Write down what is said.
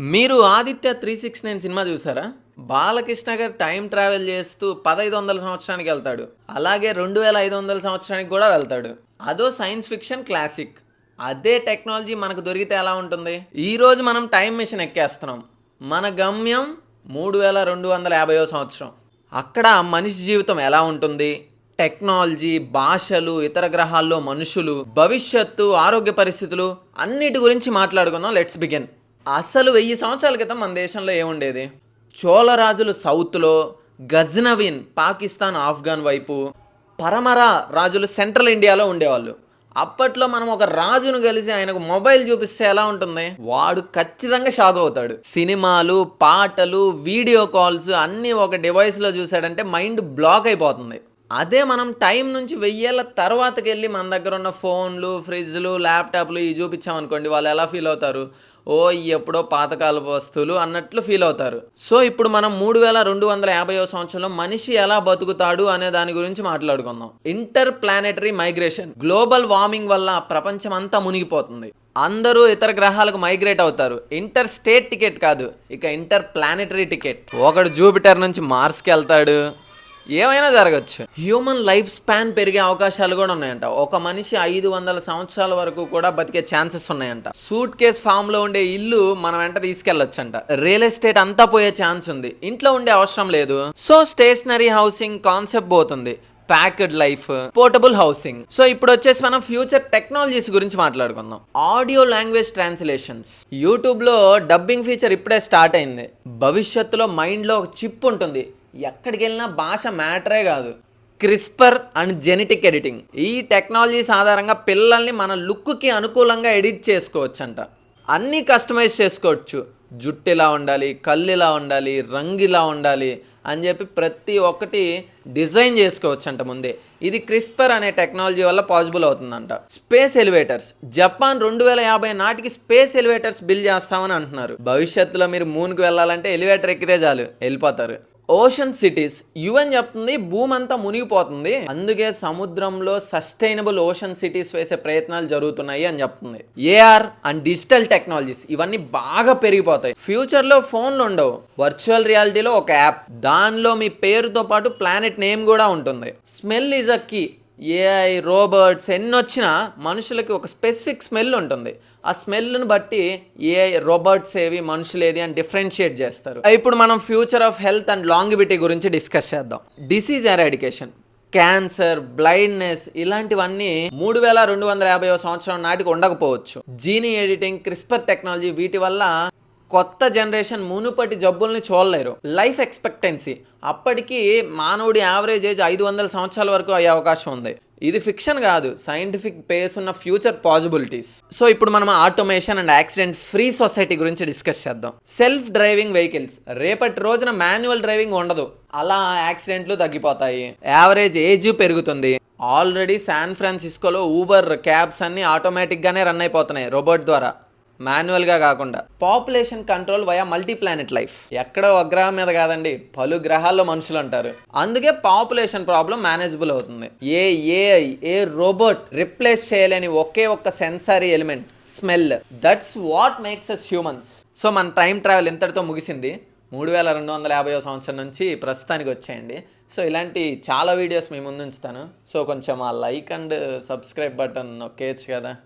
మీరు Aditya three six nine cinema చూసారా? బాలకృష్ణ గారు టైం ట్రావెల్ చేస్తూ పదహైదు వందల సంవత్సరానికి వెళ్తాడు. అలాగే రెండు వేల ఐదు వందల సంవత్సరానికి కూడా వెళ్తాడు. అదో సైన్స్ ఫిక్షన్ క్లాసిక్. అదే టెక్నాలజీ మనకు దొరికితే ఎలా ఉంటుంది? ఈరోజు మనం టైం మిషన్ ఎక్కేస్తున్నాం. మన గమ్యం మూడు వేల రెండు వందల యాభైవ సంవత్సరం. అక్కడ మనిషి జీవితం ఎలా ఉంటుంది? టెక్నాలజీ భాషలు ఇతర గ్రహాల్లో మనుషులు భవిష్యత్తు ఆరోగ్య పరిస్థితులు అన్నిటి గురించి మాట్లాడుకుందాం. Let's begin. అసలు వెయ్యి సంవత్సరాల క్రితం మన దేశంలో ఏముండేది? చోళరాజులు సౌత్లో గజ్నవిన్ పాకిస్తాన్ ఆఫ్ఘన్ వైపు పరమర రాజులు సెంట్రల్ ఇండియాలో ఉండేవాళ్ళు. అప్పట్లో మనం ఒక రాజును కలిసి ఆయనకు మొబైల్ చూపిస్తే ఎలా ఉంటుంది? వాడు ఖచ్చితంగా షాక్ అవుతాడు. సినిమాలు పాటలు వీడియో కాల్స్ అన్నీ ఒక డివైస్లో చూసాడంటే మైండ్ బ్లాక్ అయిపోతుంది. అదే మనం టైం నుంచి వెయ్యేళ్ళ తర్వాతకి వెళ్ళి మన దగ్గర ఉన్న ఫోన్లు ఫ్రిడ్జ్లు ల్యాప్టాప్లు ఇవి చూపించామనుకోండి వాళ్ళు ఎలా ఫీల్ అవుతారు? ఓ ఎప్పుడో పాతకాలపు వస్తువులు అన్నట్లు ఫీల్ అవుతారు. సో ఇప్పుడు మనం మూడు వేల రెండు వందల యాభై సంవత్సరంలో మనిషి ఎలా బతుకుతాడు అనే దాని గురించి మాట్లాడుకుందాం. Interplanetary migration. గ్లోబల్ వార్మింగ్ వల్ల ప్రపంచం అంతా మునిగిపోతుంది. అందరూ ఇతర గ్రహాలకు మైగ్రేట్ అవుతారు. ఇంటర్ స్టేట్ టికెట్ కాదు ఇక ఇంటర్ ప్లానెటరీ టికెట్. ఒకడు జూపిటర్ నుంచి మార్స్కి వెళ్తాడు ఏమైనా జరగచ్చు. హ్యూమన్ లైఫ్ స్పాన్ పెరిగే అవకాశాలు కూడా ఉన్నాయంట. ఒక మనిషి ఐదు వందల సంవత్సరాల వరకు కూడా బతికే ఛాన్సెస్ ఉన్నాయంట. సూట్ కేస్ ఫామ్లో ఉండే ఇల్లు మనం వెంట తీసుకెళ్ళొచ్చంట రియల్ ఎస్టేట్ అంతా పోయే ఛాన్స్ ఉంది. ఇంట్లో ఉండే అవసరం లేదు. సో స్టేషనరీ హౌసింగ్ కాన్సెప్ట్ పోతుంది. Packed life portable housing so ఇప్పుడు వచ్చేసి మనం ఫ్యూచర్ టెక్నాలజీస్ గురించి మాట్లాడుకుందాం. ఆడియో లాంగ్వేజ్ ట్రాన్స్లేషన్స్ యూట్యూబ్లో డబ్బింగ్ ఫీచర్ ఇప్పుడే స్టార్ట్ అయింది. భవిష్యత్తులో మైండ్లో ఒక చిప్ ఉంటుంది. ఎక్కడికి వెళ్ళినా భాష మ్యాటరే కాదు. CRISPR and genetic editing. ఈ టెక్నాలజీస్ ఆధారంగా పిల్లల్ని మన లుక్కి అనుకూలంగా ఎడిట్ చేసుకోవచ్చు అంట అన్నీ కస్టమైజ్ చేసుకోవచ్చు. జుట్టు ఇలా ఉండాలి కళ్ళు ఇలా ఉండాలి రంగు ఇలా ఉండాలి అని చెప్పి ప్రతి ఒక్కటి డిజైన్ చేసుకోవచ్చు అంట ముందే. ఇది క్రిస్పర్ అనే టెక్నాలజీ వల్ల పాసిబుల్ అవుతుందంట. Space elevators. జపాన్ రెండు వేల యాభై నాటికి స్పేస్ ఎలివేటర్స్ బిల్డ్ చేస్తామని అంటున్నారు. భవిష్యత్తులో మీరు మూన్కి వెళ్ళాలంటే ఎలివేటర్ ఎక్కితే చాలు వెళ్ళిపోతారు. Ocean cities. యుఎన్ చెప్తుంది భూమి అంతా మునిగిపోతుంది. అందుకే సముద్రంలో సస్టైనబుల్ ఓషన్ సిటీస్ వేసే ప్రయత్నాలు జరుగుతున్నాయి అని చెప్తుంది. ఏఆర్ అండ్ డిజిటల్ టెక్నాలజీస్ ఇవన్నీ బాగా పెరిగిపోతాయి. ఫ్యూచర్లో ఫోన్లు ఉండవు. వర్చువల్ రియాలిటీలో ఒక యాప్. దానిలో మీ పేరుతో పాటు ప్లానెట్ నేమ్ కూడా ఉంటుంది. Smell is a key. AI robots ఎన్ని వచ్చినా మనుషులకి ఒక స్పెసిఫిక్ స్మెల్ ఉంటుంది. ఆ స్మెల్ను బట్టి ఏఐ రోబోట్స్ ఏవి మనుషులు ఏది అని డిఫరెన్షియేట్ చేస్తారు. ఇప్పుడు మనం future of health and longevity గురించి డిస్కస్ చేద్దాం. డిసీజ్ ఎరాడికేషన్ క్యాన్సర్ బ్లైండ్నెస్ ఇలాంటివన్నీ మూడు వేల రెండు వందల యాభై సంవత్సరం నాటికి ఉండకపోవచ్చు. జీనీ ఎడిటింగ్ క్రిస్పర్ టెక్నాలజీ వీటి వల్ల కొత్త జనరేషన్ మునుపటి జబ్బుల్ని చూడలేరు. Life expectancy. అప్పటికి మానవుడి యావరేజ్ ఏజ్ ఐదు వందల సంవత్సరాల వరకు అయ్యే అవకాశం ఉంది. ఇది ఫిక్షన్ కాదు. సైంటిఫిక్ బేస్ ఉన్న ఫ్యూచర్ పాసిబిలిటీస్ సో ఇప్పుడు మనం automation and accident free society గురించి డిస్కస్ చేద్దాం. Self driving vehicles. రేపటి రోజున మాన్యువల్ డ్రైవింగ్ ఉండదు. అలా యాక్సిడెంట్లు తగ్గిపోతాయి. యావరేజ్ ఏజ్ పెరుగుతుంది. ఆల్రెడీ శాన్ ఫ్రాన్సిస్కోలో ఊబర్ క్యాబ్స్ అన్ని ఆటోమేటిక్గానే రన్ అయిపోతున్నాయి రోబోట్ ద్వారా. మాన్యువల్గా కాకుండా. Population control via multi planet life. ఎక్కడో ఒక గ్రహం మీద కాదండి పలు గ్రహాల్లో మనుషులు అంటారు అందుకే పాపులేషన్ ప్రాబ్లం మేనేజబుల్ అవుతుంది. A AI a robot replace చేయలేని ఒకే ఒక్క sensory element smell. That's what makes us humans so మన టైం ట్రావెల్ ఇంతటితో ముగిసింది. మూడు వేల రెండు వందల యాభై సంవత్సరం నుంచి ప్రస్తుతానికి వచ్చేయండి. సో ఇలాంటి చాలా వీడియోస్ మీ ముందు ఉంచుతాను. సో కొంచెం ఆ లైక్ అండ్ సబ్స్క్రైబ్ బటన్ నొక్కేయచ్చు కదా.